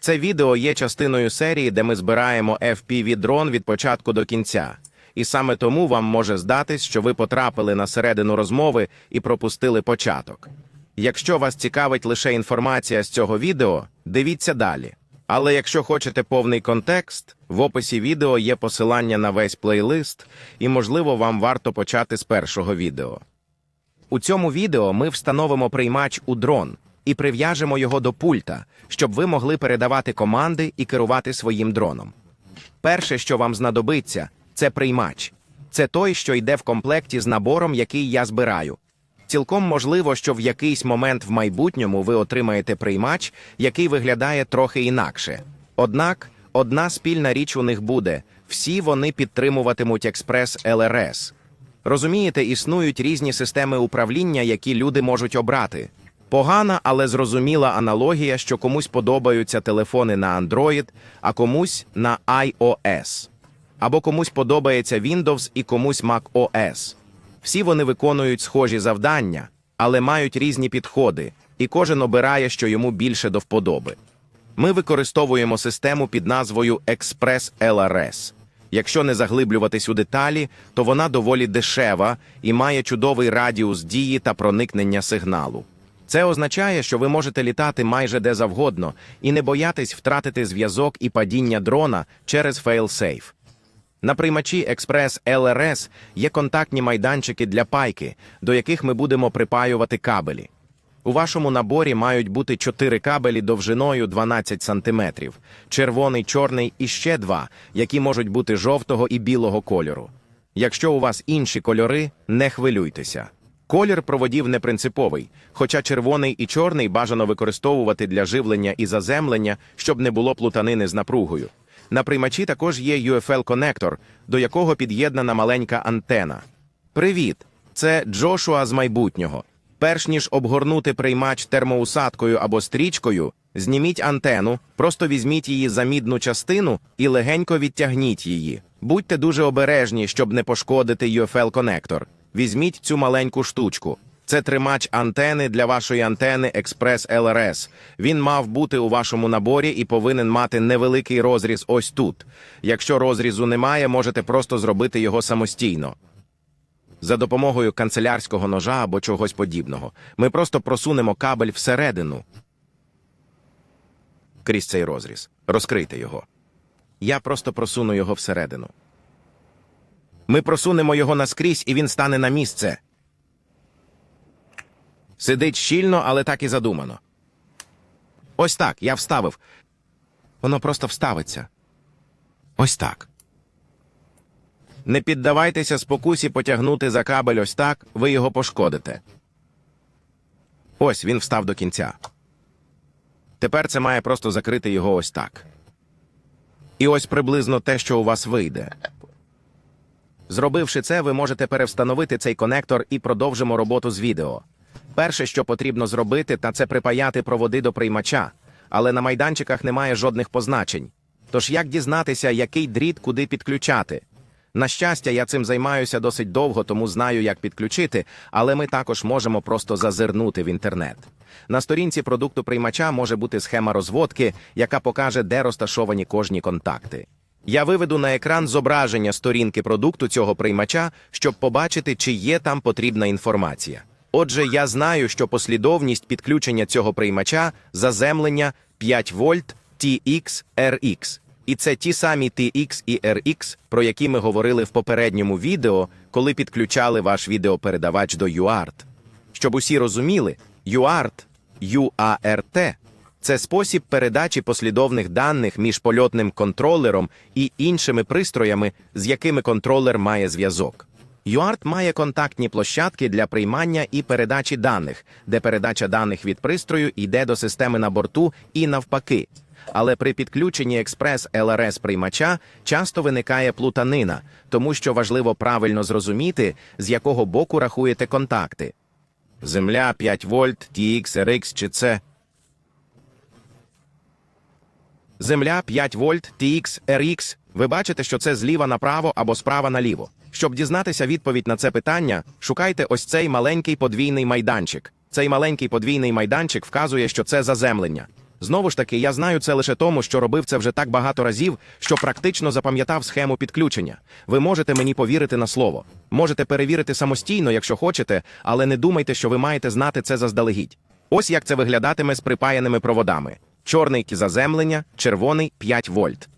Це відео є частиною серії, де ми збираємо FPV-дрон від початку до кінця. І саме тому вам може здатись, що ви потрапили на середину розмови і пропустили початок. Якщо вас цікавить лише інформація з цього відео, дивіться далі. Але якщо хочете повний контекст, в описі відео є посилання на весь плейлист, і, можливо, вам варто почати з першого відео. У цьому відео ми встановимо приймач у дрон і прив'яжемо його до пульта, щоб ви могли передавати команди і керувати своїм дроном. Перше, що вам знадобиться, це приймач. Це той, що йде в комплекті з набором, який я збираю. Цілком можливо, що в якийсь момент в майбутньому ви отримаєте приймач, який виглядає трохи інакше. Однак одна спільна річ у них буде: всі вони підтримуватимуть експрес ЛРС. Розумієте, існують різні системи управління, які люди можуть обрати. Погана, але зрозуміла аналогія, що комусь подобаються телефони на Android, а комусь на iOS. Або комусь подобається Windows і комусь Mac OS. Всі вони виконують схожі завдання, але мають різні підходи, і кожен обирає, що йому більше до вподоби. Ми використовуємо систему під назвою Express LRS. Якщо не заглиблюватись у деталі, то вона доволі дешева і має чудовий радіус дії та проникнення сигналу. Це означає, що ви можете літати майже де завгодно і не боятись втратити зв'язок і падіння дрона через failsafe. На приймачі Express LRS є контактні майданчики для пайки, до яких ми будемо припаювати кабелі. У вашому наборі мають бути чотири кабелі довжиною 12 см, червоний, чорний і ще два, які можуть бути жовтого і білого кольору. Якщо у вас інші кольори, не хвилюйтеся. Колір проводів не принциповий, хоча червоний і чорний бажано використовувати для живлення і заземлення, щоб не було плутанини з напругою. На приймачі також є UFL-конектор, до якого під'єднана маленька антена. Привіт! Це Джошуа з майбутнього. Перш ніж обгорнути приймач термоусадкою або стрічкою, зніміть антену, просто візьміть її за мідну частину і легенько відтягніть її. Будьте дуже обережні, щоб не пошкодити UFL-конектор. Візьміть цю маленьку штучку. Це тримач антени для вашої антени Express LRS. Він мав бути у вашому наборі і повинен мати невеликий розріз ось тут. Якщо розрізу немає, можете просто зробити його самостійно. За допомогою канцелярського ножа або чогось подібного. Ми просто просунемо кабель всередину. Крізь цей розріз. Розкрийте його. Я просто просуну його всередину. Ми просунемо його наскрізь, і він стане на місце. Сидить щільно, але так і задумано. Ось так, я вставив. Воно просто вставиться. Ось так. Не піддавайтеся спокусі потягнути за кабель ось так, ви його пошкодите. Ось він встав до кінця. Тепер це має просто закрити його ось так. І ось приблизно те, що у вас вийде. Зробивши це, ви можете перевстановити цей конектор і продовжимо роботу з відео. Перше, що потрібно зробити, та це припаяти проводи до приймача, але на майданчиках немає жодних позначень. Тож як дізнатися, який дріт куди підключати? На щастя, я цим займаюся досить довго, тому знаю, як підключити, але ми також можемо просто зазирнути в інтернет. На сторінці продукту приймача може бути схема розводки, яка покаже, де розташовані кожні контакти. Я виведу на екран зображення сторінки продукту цього приймача, щоб побачити, чи є там потрібна інформація. Отже, я знаю, що послідовність підключення цього приймача заземлення 5 вольт TX RX. І це ті самі TX і RX, про які ми говорили в попередньому відео, коли підключали ваш відеопередавач до UART. Щоб усі розуміли, UART, UART – це спосіб передачі послідовних даних між польотним контролером і іншими пристроями, з якими контролер має зв'язок. UART має контактні площадки для приймання і передачі даних, де передача даних від пристрою йде до системи на борту і навпаки. Але при підключенні експрес ЛРС приймача часто виникає плутанина, тому що важливо правильно зрозуміти, з якого боку рахуєте контакти. Земля 5 вольт, TX, RX чи це. Земля 5 вольт, TX, RX. Ви бачите, що це зліва направо або справа наліво. Щоб дізнатися відповідь на це питання, шукайте ось цей маленький подвійний майданчик. Цей маленький подвійний майданчик вказує, що це заземлення. Знову ж таки, я знаю це лише тому, що робив це вже так багато разів, що практично запам'ятав схему підключення. Ви можете мені повірити на слово. Можете перевірити самостійно, якщо хочете, але не думайте, що ви маєте знати це заздалегідь. Ось як це виглядатиме з припаяними проводами: чорний заземлення, червоний 5 вольт.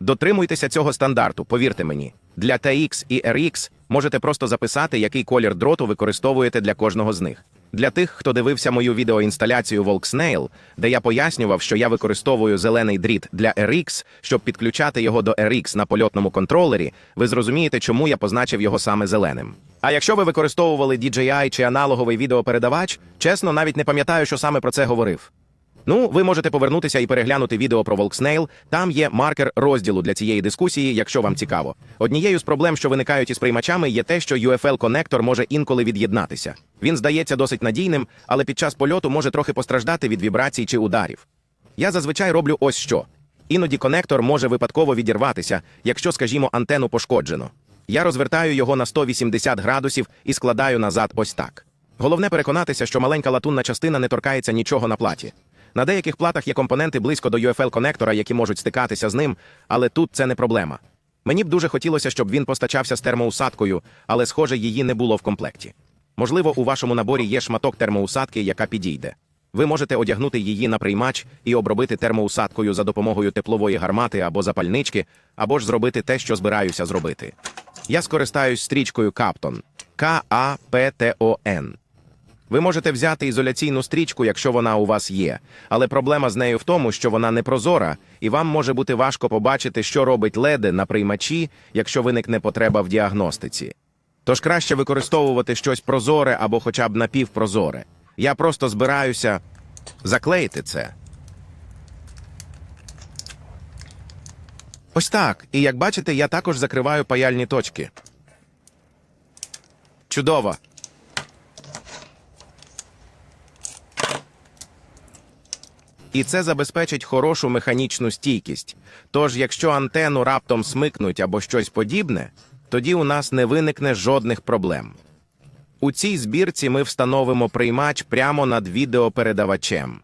Дотримуйтеся цього стандарту, повірте мені. Для TX і RX можете просто записати, який колір дроту використовуєте для кожного з них. Для тих, хто дивився мою відеоінсталяцію Volksnail, де я пояснював, що я використовую зелений дріт для RX, щоб підключати його до RX на польотному контролері, ви зрозумієте, чому я позначив його саме зеленим. А якщо ви використовували DJI чи аналоговий відеопередавач, чесно, навіть не пам'ятаю, що саме про це говорив. Ну, ви можете повернутися і переглянути відео про Volksnail. Там є маркер розділу для цієї дискусії, якщо вам цікаво. Однією з проблем, що виникають із приймачами, є те, що UFL-конектор може інколи від'єднатися. Він здається досить надійним, але під час польоту може трохи постраждати від вібрацій чи ударів. Я зазвичай роблю ось що. Іноді конектор може випадково відірватися, якщо, скажімо, антенну пошкоджено. Я розвертаю його на 180 градусів і складаю назад ось так. Головне переконатися, що маленька латунна частина не торкається нічого на платі. На деяких платах є компоненти близько до UFL-конектора, які можуть стикатися з ним, але тут це не проблема. Мені б дуже хотілося, щоб він постачався з термоусадкою, але, схоже, її не було в комплекті. Можливо, у вашому наборі є шматок термоусадки, яка підійде. Ви можете одягнути її на приймач і обробити термоусадкою за допомогою теплової гармати або запальнички, або ж зробити те, що збираюся зробити. Я скористаюсь стрічкою Каптон К-А-П-Т-О-Н. Ви можете взяти ізоляційну стрічку, якщо вона у вас є, але проблема з нею в тому, що вона не прозора, і вам може бути важко побачити, що робить леди на приймачі, якщо виникне потреба в діагностиці. Тож краще використовувати щось прозоре або хоча б напівпрозоре. Я просто збираюся заклеїти це. Ось так. І як бачите, я також закриваю паяльні точки. Чудово. І це забезпечить хорошу механічну стійкість. Тож, якщо антенну раптом смикнуть або щось подібне, тоді у нас не виникне жодних проблем. У цій збірці ми встановимо приймач прямо над відеопередавачем.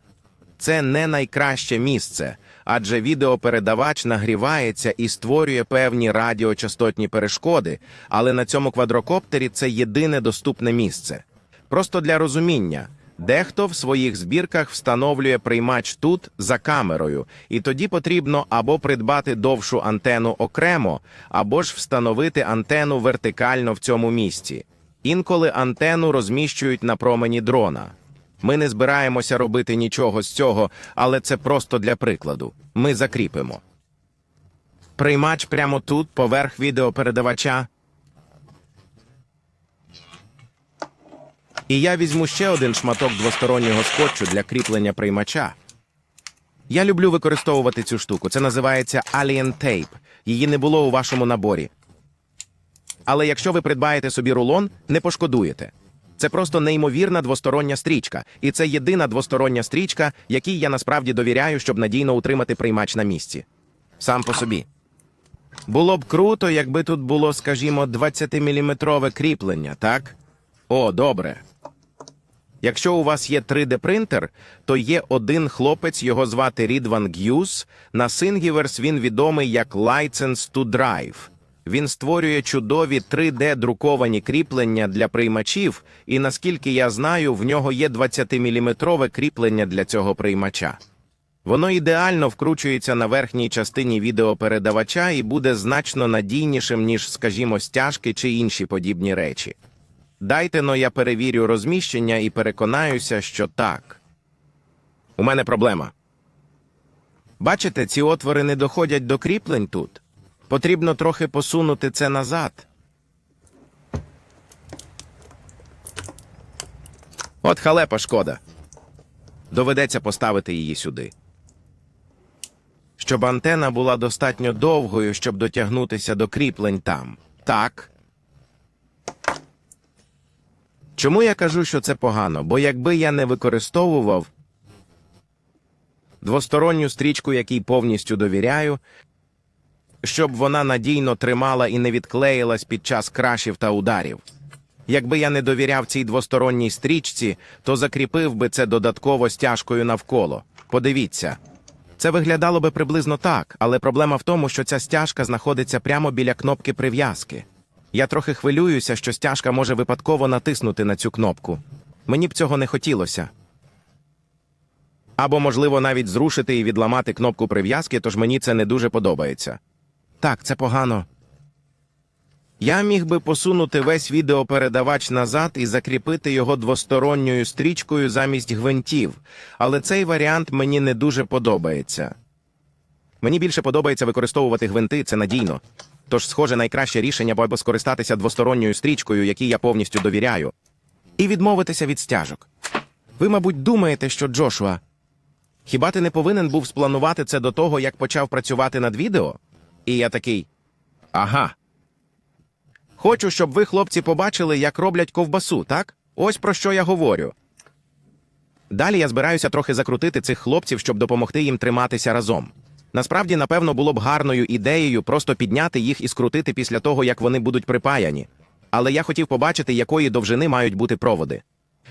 Це не найкраще місце, адже відеопередавач нагрівається і створює певні радіочастотні перешкоди, але на цьому квадрокоптері це єдине доступне місце. Просто для розуміння. Дехто в своїх збірках встановлює приймач тут за камерою, і тоді потрібно або придбати довшу антенну окремо, або ж встановити антенну вертикально в цьому місці. Інколи антенну розміщують на промені дрона. Ми не збираємося робити нічого з цього, але це просто для прикладу. Ми закріпимо. Приймач прямо тут, поверх відеопередавача. І я візьму ще один шматок двостороннього скотчу для кріплення приймача. Я люблю використовувати цю штуку. Це називається Alien Tape. Її не було у вашому наборі. Але якщо ви придбаєте собі рулон, не пошкодуєте. Це просто неймовірна двостороння стрічка, і це єдина двостороння стрічка, якій я насправді довіряю, щоб надійно утримати приймач на місці. Сам по собі. Було б круто, якби тут було, скажімо, 20-мм кріплення, так? О, добре. Якщо у вас є 3D-принтер, то є один хлопець, його звати Рідван Г'юз. На Thingiverse він відомий як License to Drive. Він створює чудові 3D-друковані кріплення для приймачів, і наскільки я знаю, в нього є 20-мм кріплення для цього приймача. Воно ідеально вкручується на верхній частині відеопередавача і буде значно надійнішим, ніж, скажімо, стяжки чи інші подібні речі. Дайте но я перевірю розміщення і переконаюся, що так. У мене проблема. Бачите, ці отвори не доходять до кріплень тут. Потрібно трохи посунути це назад. От халепа шкода. Доведеться поставити її сюди. Щоб антена була достатньо довгою, щоб дотягнутися до кріплень там. Так. Чому я кажу, що це погано? Бо якби я не використовував двосторонню стрічку, якій повністю довіряю, щоб вона надійно тримала і не відклеїлась під час крашів та ударів. Якби я не довіряв цій двосторонній стрічці, то закріпив би це додатково стяжкою навколо. Подивіться. Це виглядало би приблизно так, але проблема в тому, що ця стяжка знаходиться прямо біля кнопки прив'язки. Я трохи хвилююся, що стяжка може випадково натиснути на цю кнопку. Мені б цього не хотілося. Або, можливо, навіть зрушити і відламати кнопку прив'язки, тож мені це не дуже подобається. Так, це погано. Я міг би посунути весь відеопередавач назад і закріпити його двосторонньою стрічкою замість гвинтів, але цей варіант мені не дуже подобається. Мені більше подобається використовувати гвинти, це надійно. Тож, схоже, найкраще рішення або скористатися двосторонньою стрічкою, якій я повністю довіряю, і відмовитися від стяжок. Ви, мабуть, думаєте, що Джошуа. Хіба ти не повинен був спланувати це до того, як почав працювати над відео? І я такий. Ага. Хочу, щоб ви, хлопці, побачили, як роблять ковбасу, так? Ось про що я говорю. Далі я збираюся трохи закрутити цих хлопців, щоб допомогти їм триматися разом. Насправді, напевно, було б гарною ідеєю просто підняти їх і скрутити після того, як вони будуть припаяні. Але я хотів побачити, якої довжини мають бути проводи.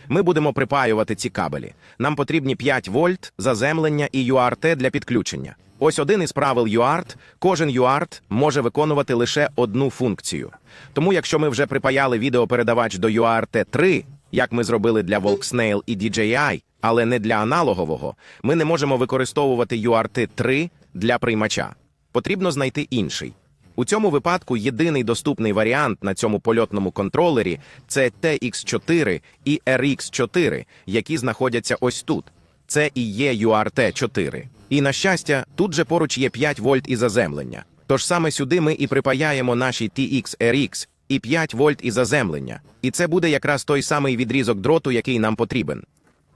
Ми будемо припаювати ці кабелі. Нам потрібні 5 вольт, заземлення і UART для підключення. Ось один із правил UART. Кожен UART може виконувати лише одну функцію. Тому, якщо ми вже припаяли відеопередавач до UART 3, як ми зробили для Volksnail і DJI, але не для аналогового, ми не можемо використовувати UART 3 для приймача. Потрібно знайти інший. У цьому випадку єдиний доступний варіант на цьому польотному контролері це TX4 і RX4, які знаходяться ось тут. Це і є UART-4. І на щастя, тут же поруч є 5 вольт і заземлення. Тож саме сюди ми і припаяємо наші TX-RX і 5 вольт і заземлення. І це буде якраз той самий відрізок дроту, який нам потрібен.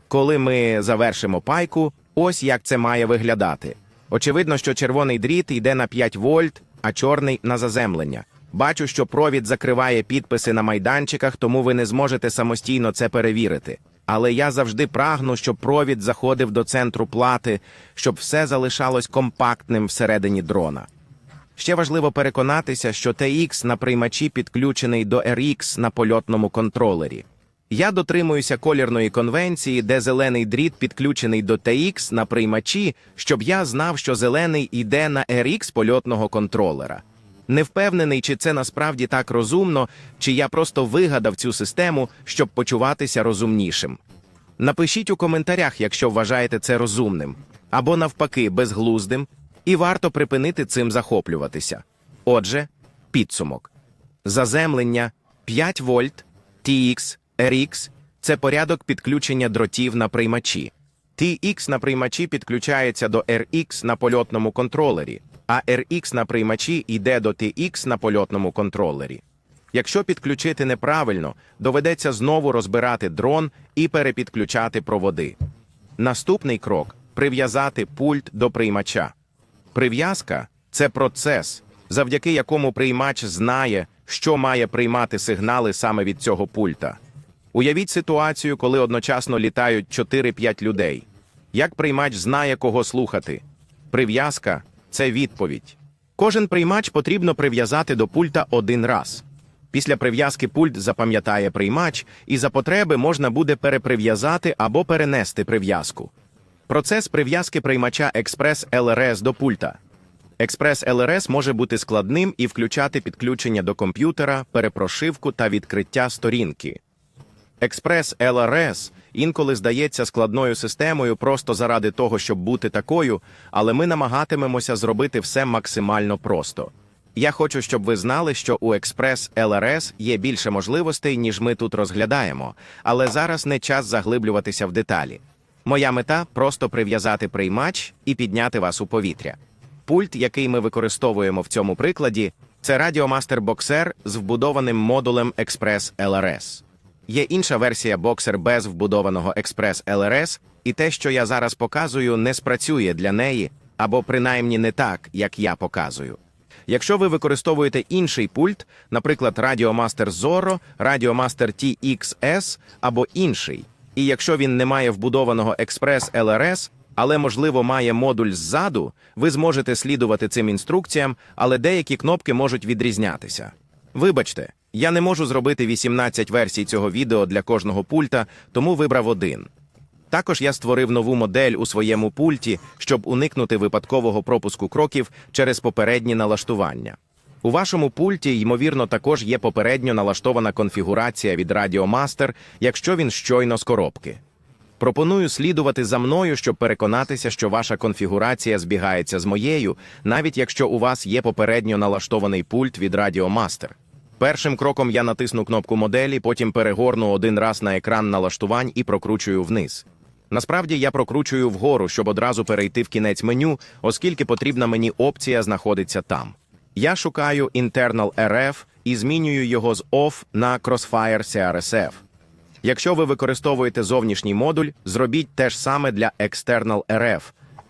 Коли ми завершимо пайку, ось як це має виглядати. Очевидно, що червоний дріт йде на 5 вольт, а чорний на заземлення. Бачу, що провід закриває підписи на майданчиках, тому ви не зможете самостійно це перевірити. Але я завжди прагну, щоб провід заходив до центру плати, щоб все залишалось компактним всередині дрона. Ще важливо переконатися, що TX на приймачі підключений до RX на польотному контролері. Я дотримуюся колірної конвенції, де зелений дріт підключений до TX на приймачі, щоб я знав, що зелений йде на RX польотного контролера. Не впевнений, чи це насправді так розумно, чи я просто вигадав цю систему, щоб почуватися розумнішим. Напишіть у коментарях, якщо вважаєте це розумним, або навпаки, безглуздим, і варто припинити цим захоплюватися. Отже, підсумок: заземлення 5 вольт, TX, RX – це порядок підключення дротів на приймачі. TX на приймачі підключається до RX на польотному контролері, а RX на приймачі йде до TX на польотному контролері. Якщо підключити неправильно, доведеться знову розбирати дрон і перепідключати проводи. Наступний крок прив'язати пульт до приймача. Прив'язка це процес, завдяки якому приймач знає, що має приймати сигнали саме від цього пульта. Уявіть ситуацію, коли одночасно літають 4-5 людей. Як приймач знає, кого слухати? Прив'язка це відповідь. Кожен приймач потрібно прив'язати до пульта один раз. Після прив'язки пульт запам'ятає приймач, і за потреби можна буде переприв'язати або перенести прив'язку. Процес прив'язки приймача Експрес ЛРС до пульта. Експрес ЛРС може бути складним і включати підключення до комп'ютера, перепрошивку та відкриття сторінки. Експрес ЛРС інколи здається складною системою просто заради того, щоб бути такою, але ми намагатимемося зробити все максимально просто. Я хочу, щоб ви знали, що у Експрес ЛРС є більше можливостей, ніж ми тут розглядаємо, але зараз не час заглиблюватися в деталі. Моя мета просто прив'язати приймач і підняти вас у повітря. Пульт, який ми використовуємо в цьому прикладі, це Radiomaster Boxer з вбудованим модулем Express LRS. Є інша версія Boxer без вбудованого Express LRS, і те, що я зараз показую, не спрацює для неї, або принаймні не так, як я показую. Якщо ви використовуєте інший пульт, наприклад, Radiomaster Zorro, Radiomaster TXS або інший, і якщо він не має вбудованого Express LRS, але, можливо, має модуль ззаду, ви зможете слідувати цим інструкціям, але деякі кнопки можуть відрізнятися. Вибачте, я не можу зробити 18 версій цього відео для кожного пульта, тому вибрав один. Також я створив нову модель у своєму пульті, щоб уникнути випадкового пропуску кроків через попередні налаштування. У вашому пульті, ймовірно, також є попередньо налаштована конфігурація від Radiomaster, якщо він щойно з коробки. Пропоную слідувати за мною, щоб переконатися, що ваша конфігурація збігається з моєю, навіть якщо у вас є попередньо налаштований пульт від Radiomaster. Першим кроком я натисну кнопку моделі, потім перегорну один раз на екран налаштувань і прокручую вниз. Насправді я прокручую вгору, щоб одразу перейти в кінець меню, оскільки потрібна мені опція знаходиться там. Я шукаю Internal RF і змінюю його з OFF на Crossfire CRSF. Якщо ви використовуєте зовнішній модуль, зробіть те ж саме для External RF.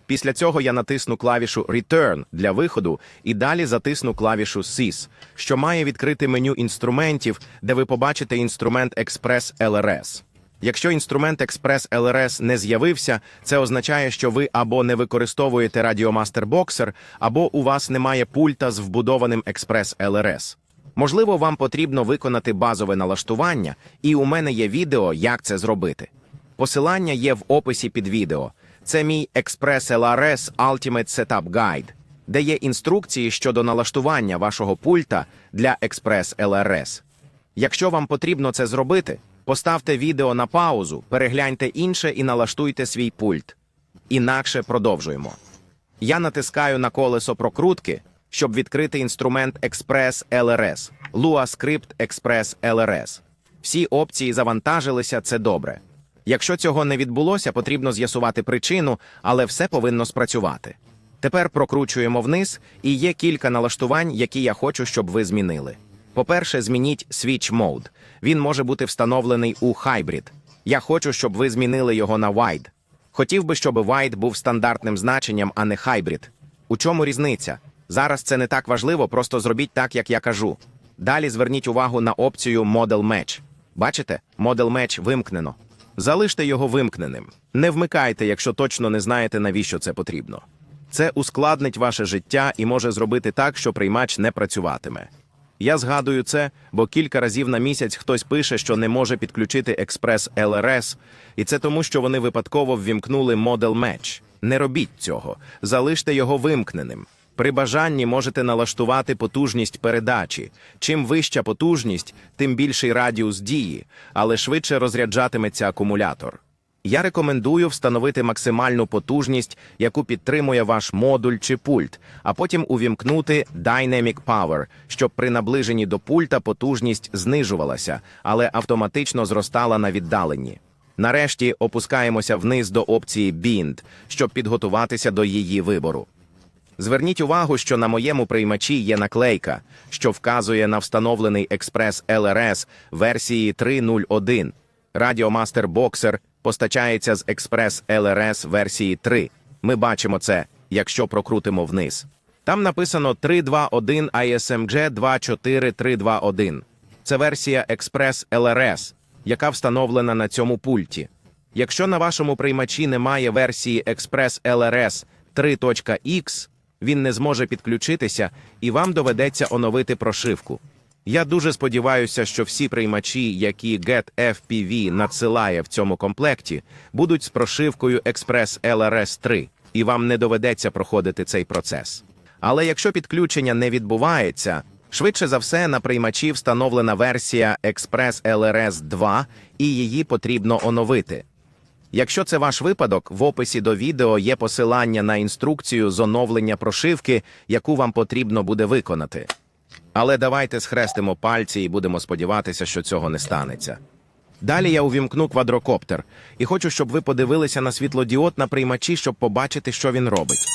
Після цього я натисну клавішу Return для виходу і далі затисну клавішу Sys, що має відкрити меню інструментів, де ви побачите інструмент Express LRS. Якщо інструмент Express LRS не з'явився, це означає, що ви або не використовуєте Radiomaster Boxer, або у вас немає пульта з вбудованим Express LRS. Можливо, вам потрібно виконати базове налаштування, і у мене є відео, як це зробити. Посилання є в описі під відео. Це мій Express LRS Ultimate Setup Guide, де є інструкції щодо налаштування вашого пульта для Express LRS. Якщо вам потрібно це зробити, поставте відео на паузу, перегляньте інше і налаштуйте свій пульт. Інакше продовжуємо. Я натискаю на колесо прокрутки, щоб відкрити інструмент Express LRS, Lua Script Express LRS. Всі опції завантажилися, це добре. Якщо цього не відбулося, потрібно з'ясувати причину, але все повинно спрацювати. Тепер прокручуємо вниз, і є кілька налаштувань, які я хочу, щоб ви змінили. По-перше, змініть Switch Mode. Він може бути встановлений у Hybrid. Я хочу, щоб ви змінили його на Wide. Хотів би, щоб Wide був стандартним значенням, а не Hybrid. У чому різниця? Зараз це не так важливо, просто зробіть так, як я кажу. Далі зверніть увагу на опцію Model Match. Бачите, Model Match вимкнено. Залиште його вимкненим. Не вмикайте, якщо точно не знаєте, навіщо це потрібно. Це ускладнить ваше життя і може зробити так, що приймач не працюватиме. Я згадую це, бо кілька разів на місяць хтось пише, що не може підключити експрес LRS, і це тому, що вони випадково ввімкнули Model Match. Не робіть цього, залиште його вимкненим. При бажанні можете налаштувати потужність передачі. Чим вища потужність, тим більший радіус дії, але швидше розряджатиметься акумулятор. Я рекомендую встановити максимальну потужність, яку підтримує ваш модуль чи пульт, а потім увімкнути Dynamic Power, щоб при наближенні до пульта потужність знижувалася, але автоматично зростала на віддаленні. Нарешті опускаємося вниз до опції Bind, щоб підготуватися до її вибору. Зверніть увагу, що на моєму приймачі є наклейка, що вказує на встановлений Express LRS версії 3.0.1. Radiomaster Boxer постачається з Express LRS версії 3. Ми бачимо це, якщо прокрутимо вниз. Там написано 3.2.1 ISMG 24321. Це версія Express LRS, яка встановлена на цьому пульті. Якщо на вашому приймачі немає версії Express LRS 3.x, він не зможе підключитися і вам доведеться оновити прошивку. Я дуже сподіваюся, що всі приймачі, які GetFPV надсилає в цьому комплекті, будуть з прошивкою Express LRS 3, і вам не доведеться проходити цей процес. Але якщо підключення не відбувається, швидше за все на приймачі встановлена версія Express LRS 2, і її потрібно оновити. Якщо це ваш випадок, в описі до відео є посилання на інструкцію з оновлення прошивки, яку вам потрібно буде виконати. Але давайте схрестимо пальці і будемо сподіватися, що цього не станеться. Далі я увімкну квадрокоптер і хочу, щоб ви подивилися на світлодіод на приймачі, щоб побачити, що він робить.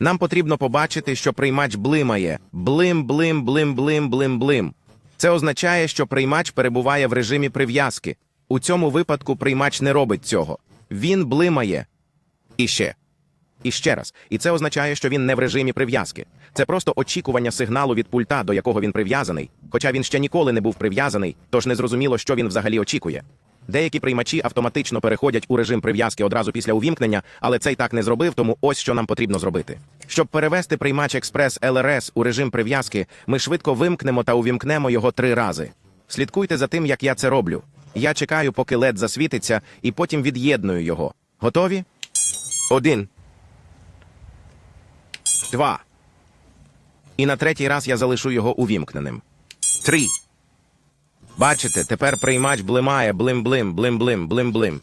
Нам потрібно побачити, що приймач блимає. Блим, блим, блим, блим, блим, блим. Це означає, що приймач перебуває в режимі прив'язки. У цьому випадку приймач не робить цього. Він блимає. І ще. І ще раз. І це означає, що він не в режимі прив'язки. Це просто очікування сигналу від пульта, до якого він прив'язаний, хоча він ще ніколи не був прив'язаний, тож не зрозуміло, що він взагалі очікує. Деякі приймачі автоматично переходять у режим прив'язки одразу після увімкнення, але цей так не зробив, тому ось що нам потрібно зробити. Щоб перевести приймач Express LRS у режим прив'язки, ми швидко вимкнемо та увімкнемо його три рази. Слідкуйте за тим, як я це роблю. Я чекаю, поки LED засвітиться, і потім від'єдную його. Готові? Один. Два. І на третій раз я залишу його увімкненим. Три. Бачите, тепер приймач блимає блим-блим, блим-блим, блим-блим.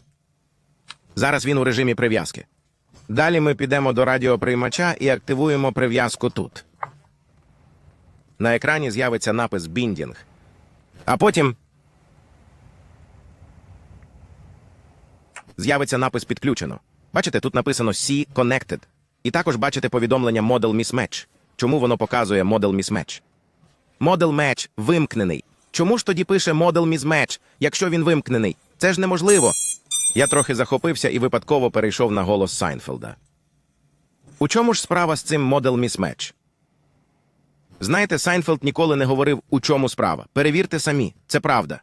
Зараз він у режимі прив'язки. Далі ми підемо до радіоприймача і активуємо прив'язку тут. На екрані з'явиться напис Біндінг. А потім з'явиться напис підключено. Бачите, тут написано C Connected. І також бачите повідомлення Model Mismatch. Чому воно показує Model Mismatch? Model Match вимкнений. Чому ж тоді пише Model Mismatch, якщо він вимкнений? Це ж неможливо. Я трохи захопився і випадково перейшов на голос Сайнфелда. У чому ж справа з цим Model Mismatch? Знаєте, Сайнфелд ніколи не говорив, у чому справа. Перевірте самі, це правда.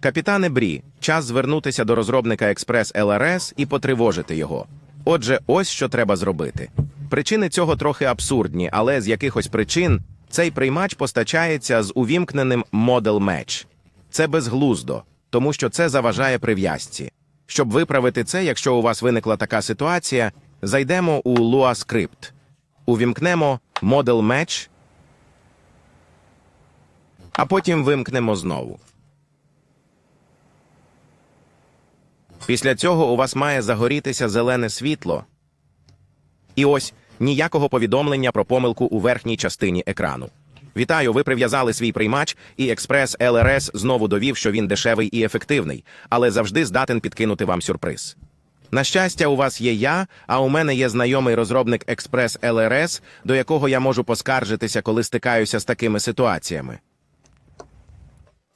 Капітане Брі, час звернутися до розробника Express LRS і потривожити його. Отже, ось що треба зробити. Причини цього трохи абсурдні, але з якихось причин цей приймач постачається з увімкненим Model Match. Це безглуздо, тому що це заважає прив'язці. Щоб виправити це, якщо у вас виникла така ситуація, зайдемо у Lua Script. Увімкнемо Model Match, а потім вимкнемо знову. Після цього у вас має загорітися зелене світло. І ось ніякого повідомлення про помилку у верхній частині екрану. Вітаю, ви прив'язали свій приймач, і Експрес LRS знову довів, що він дешевий і ефективний, але завжди здатен підкинути вам сюрприз. На щастя, у вас є я, а у мене є знайомий розробник Експрес LRS, до якого я можу поскаржитися, коли стикаюся з такими ситуаціями.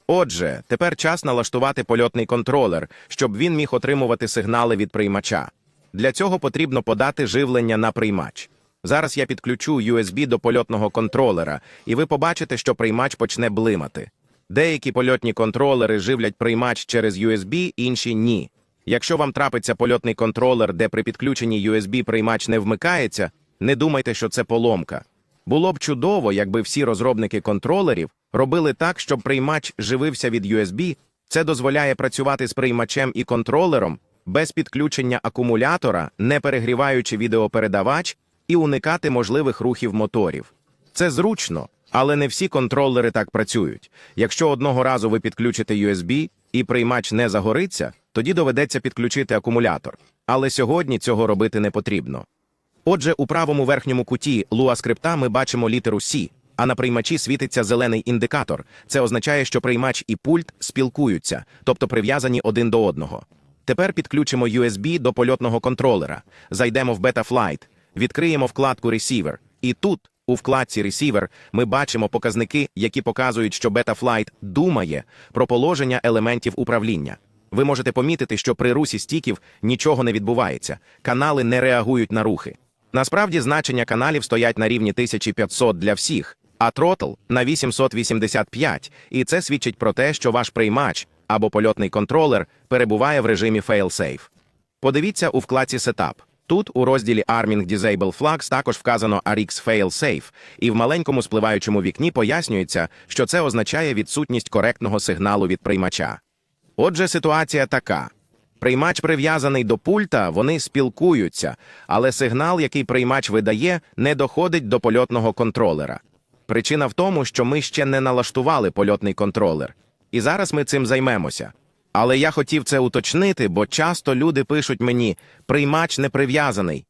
Отже, тепер час налаштувати польотний контролер, щоб він міг отримувати сигнали від приймача. Для цього потрібно подати живлення на приймач. Зараз я підключу USB до польотного контролера, і ви побачите, що приймач почне блимати. Деякі польотні контролери живлять приймач через USB, інші ні. Якщо вам трапиться польотний контролер, де при підключенні USB приймач не вмикається, не думайте, що це поломка. Було б чудово, якби всі розробники контролерів робили так, щоб приймач живився від USB. Це дозволяє працювати з приймачем і контролером без підключення акумулятора, не перегріваючи відеопередавач і уникати можливих рухів моторів. Це зручно, але не всі контролери так працюють. Якщо одного разу ви підключите USB і приймач не загориться, тоді доведеться підключити акумулятор. Але сьогодні цього робити не потрібно. Отже, у правому верхньому куті Lua скрипта ми бачимо літеру C, а на приймачі світиться зелений індикатор. Це означає, що приймач і пульт спілкуються, тобто прив'язані один до одного. Тепер підключимо USB до польотного контролера, зайдемо в Betaflight, відкриємо вкладку Receiver, і тут, у вкладці Receiver, ми бачимо показники, які показують, що Betaflight думає про положення елементів управління. Ви можете помітити, що при русі стіків нічого не відбувається, канали не реагують на рухи. Насправді значення каналів стоять на рівні 1500 для всіх, а тротл на 885, і це свідчить про те, що ваш приймач або польотний контролер перебуває в режимі fail-safe. Подивіться у вкладці Setup. Тут у розділі Arming Disable Flags також вказано RX Fail-Safe, і в маленькому спливаючому вікні пояснюється, що це означає відсутність коректного сигналу від приймача. Отже, ситуація така. Приймач прив'язаний до пульта, вони спілкуються, але сигнал, який приймач видає, не доходить до польотного контролера. Причина в тому, що ми ще не налаштували польотний контролер. І зараз ми цим займемося. Але я хотів це уточнити, бо часто люди пишуть мені приймач не прив'язаний.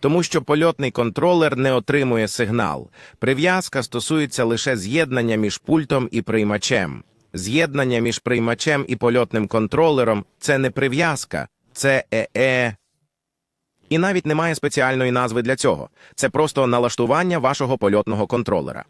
Тому що польотний контролер не отримує сигнал. Прив'язка стосується лише з'єднання між пультом і приймачем. З'єднання між приймачем і польотним контролером це не прив'язка, це ЕЕ. І навіть немає спеціальної назви для цього. Це просто налаштування вашого польотного контролера.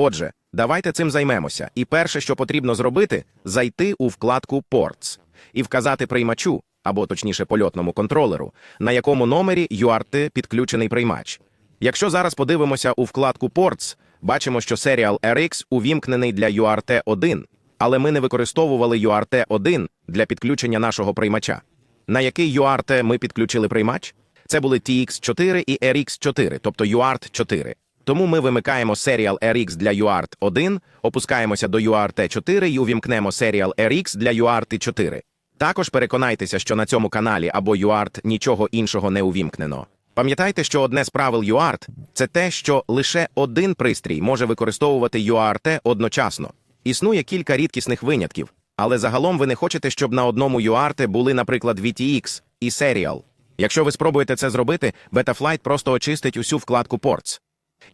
Отже, давайте цим займемося. І перше, що потрібно зробити, зайти у вкладку Ports і вказати приймачу, або точніше польотному контролеру, на якому номері UART підключений приймач. Якщо зараз подивимося у вкладку Ports, бачимо, що серіал RX увімкнений для UART 1, але ми не використовували UART 1 для підключення нашого приймача. На який UART ми підключили приймач? Це були TX4 і RX4, тобто UART 4. Тому ми вимикаємо серіал RX для UART 1, опускаємося до UART 4 і увімкнемо серіал RX для UART 4. Також переконайтеся, що на цьому каналі або UART нічого іншого не увімкнено. Пам'ятайте, що одне з правил UART – це те, що лише один пристрій може використовувати UART одночасно. Існує кілька рідкісних винятків, але загалом ви не хочете, щоб на одному UART були, наприклад, VTX і Serial. Якщо ви спробуєте це зробити, Betaflight просто очистить усю вкладку Ports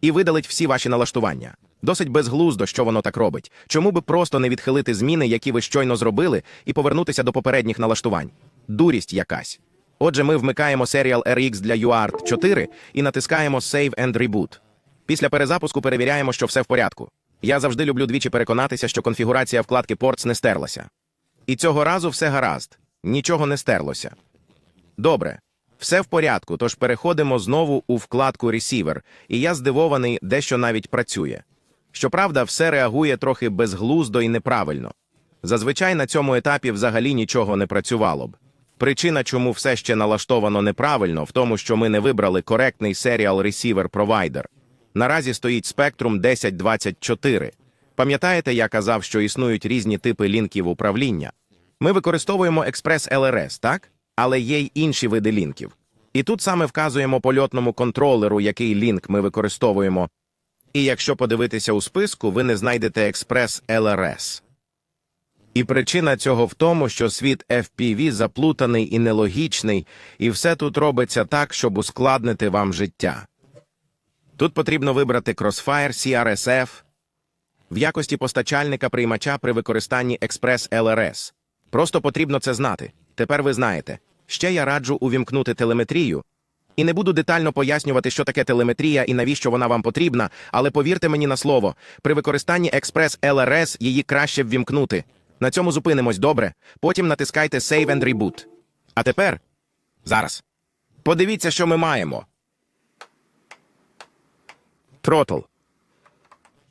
і видалить всі ваші налаштування. Досить безглуздо, що воно так робить. Чому би просто не відхилити зміни, які ви щойно зробили, і повернутися до попередніх налаштувань? Дурість якась. Отже, ми вмикаємо серіал RX для UART 4 і натискаємо Save and Reboot. Після перезапуску перевіряємо, що все в порядку. Я завжди люблю двічі переконатися, що конфігурація вкладки Ports не стерлася. І цього разу все гаразд, нічого не стерлося. Добре, все в порядку, тож переходимо знову у вкладку Receiver, і я здивований, дещо навіть працює. Щоправда, все реагує трохи безглуздо і неправильно. Зазвичай на цьому етапі взагалі нічого не працювало б. Причина, чому все ще налаштовано неправильно, в тому, що ми не вибрали коректний серіал Receiver Provider. Наразі стоїть Spectrum 1024. Пам'ятаєте, я казав, що існують різні типи лінків управління? Ми використовуємо Express LRS, так? Але є й інші види лінків. І тут саме вказуємо польотному контролеру, який лінк ми використовуємо. І якщо подивитися у списку, ви не знайдете Express LRS. І причина цього в тому, що світ FPV заплутаний і нелогічний, і все тут робиться так, щоб ускладнити вам життя. Тут потрібно вибрати Crossfire CRSF в якості постачальника приймача при використанні Express LRS. Просто потрібно це знати. Тепер ви знаєте. Ще я раджу увімкнути телеметрію. І не буду детально пояснювати, що таке телеметрія і навіщо вона вам потрібна, але повірте мені на слово, при використанні Express LRS її краще ввімкнути. На цьому зупинимось добре. Потім натискайте Save and Reboot. А тепер зараз. Подивіться, що ми маємо. Тротл.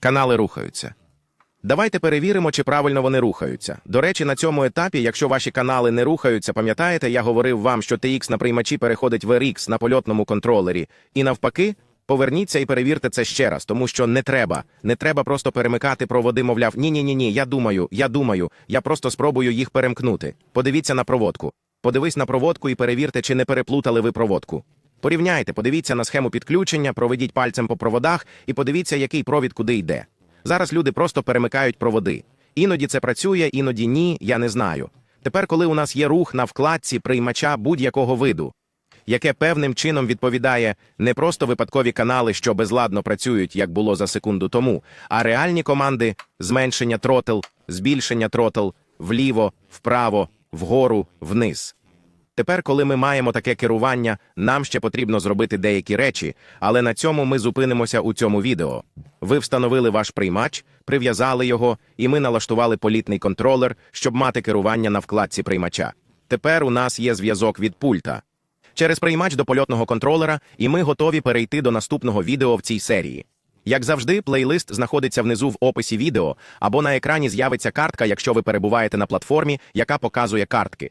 Канали рухаються. Давайте перевіримо, чи правильно вони рухаються. До речі, на цьому етапі, якщо ваші канали не рухаються, пам'ятаєте, я говорив вам, що TX на приймачі переходить в RX на польотному контролері. І навпаки, поверніться і перевірте це ще раз, тому що не треба. Не треба просто перемикати проводи, мовляв, ні, ні, ні, ні, я думаю, я думаю, я просто спробую їх перемкнути. Подивіться на проводку. Подивись на проводку і перевірте, чи не переплутали ви проводку. Порівняйте, подивіться на схему підключення, проведіть пальцем по проводах і подивіться, який провід куди йде. Зараз люди просто перемикають проводи. Іноді це працює, іноді ні, я не знаю. Тепер, коли у нас є рух на вкладці приймача будь-якого виду, яке певним чином відповідає не просто випадкові канали, що безладно працюють, як було за секунду тому, а реальні команди зменшення тротл, збільшення тротл, вліво, вправо, вгору, вниз. Тепер, коли ми маємо таке керування, нам ще потрібно зробити деякі речі, але на цьому ми зупинимося у цьому відео. Ви встановили ваш приймач, прив'язали його, і ми налаштували політний контролер, щоб мати керування на вкладці приймача. Тепер у нас є зв'язок від пульта. Через приймач до польотного контролера, і ми готові перейти до наступного відео в цій серії. Як завжди, плейлист знаходиться внизу в описі відео, або на екрані з'явиться картка, якщо ви перебуваєте на платформі, яка показує картки.